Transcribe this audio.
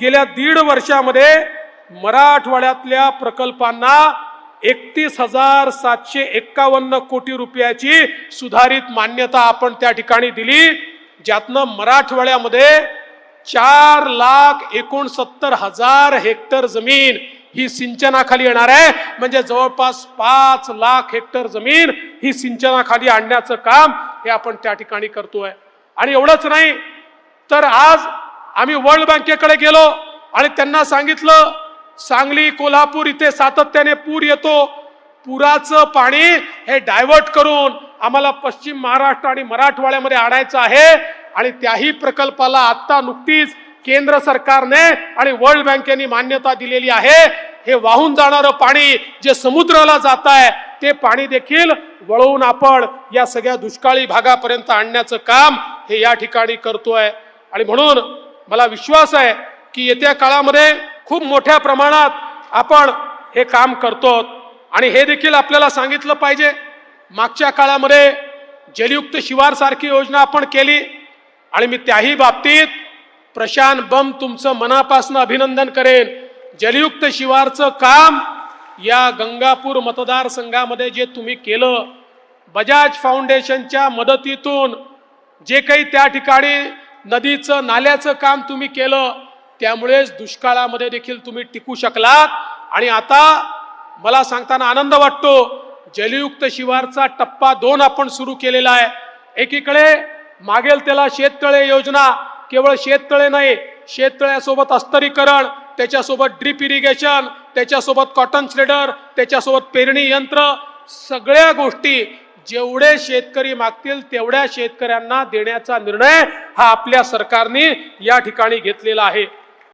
गेल्या दीड वर्षामध्ये मराठवाड्यातल्या प्रकल्पांना एकतीस हजार सातशे एक्कावन्न कोटी रुपयाची सुधारित मान्यता आपण त्या ठिकाणी दिली ज्यातनं मराठवाड्यामध्ये चार लाख एकोणसत्तर हजार हेक्टर जमीन ही सिंचनाखाली येणार आहे. म्हणजे जवळपास पाच लाख हेक्टर जमीन ही सिंचनाखाली आणण्याचं काम हे आपण त्या ठिकाणी करतोय. आणि एवढंच नाही तर आज आम्ही वर्ल्ड बँकेकडे गेलो आणि त्यांना सांगितलं सांगली कोल्हापूर इथे सातत्याने पूर येतो. पुराचं पाणी हे डायव्हर्ट करून आम्हाला पश्चिम महाराष्ट्र आणि मराठवाड्यामध्ये आणायचं आहे. आणि त्याही प्रकल्पाला आत्ता नुकतीच केंद्र सरकारने आणि वर्ल्ड बँकेने मान्यता दिलेली आहे. हे वाहून जाणारं पाणी जे समुद्राला जात आहे ते पाणी देखील वळवून आपण या सगळ्या दुष्काळी भागापर्यंत आणण्याचं काम हे या ठिकाणी करतोय. आणि म्हणून मला विश्वास आहे की येत्या काळामध्ये खूप मोठ्या प्रमाणात आपण हे काम करतो. आणि हे देखील आपल्याला सांगितलं पाहिजे मागच्या काळामध्ये जलयुक्त शिवारसारखी योजना आपण केली. आणि मी त्याही बाबतीत प्रशांत बम तुमचं मनापासून अभिनंदन करेन. जलयुक्त शिवारचं काम या गंगापूर मतदारसंघामध्ये जे तुम्ही केलं बजाज फाउंडेशनच्या मदतीतून जे काही त्या ठिकाणी नदीचं नाल्याचं काम तुम्ही केलं त्यामुळेच दुष्काळामध्ये देखील तुम्ही टिकू शकलात. आणि आता मला सांगताना आनंद वाटतो जलयुक्त शिवारचा टप्पा दोन आपण सुरू केलेला आहे. एकीकडे मागेल त्याला शेततळे योजना केवळ शेततळे नाही शेततळ्यासोबत अस्तरीकरण त्याच्यासोबत ड्रीप इरिगेशन त्याच्यासोबत कॉटन स्लेडर त्याच्यासोबत पेरणी यंत्र सगळ्या गोष्टी जेवढे शेतकरी मागतील तेवढ्या शेतकऱ्यांना देण्याचा निर्णय हा आपल्या सरकारने या ठिकाणी घेतलेला आहे.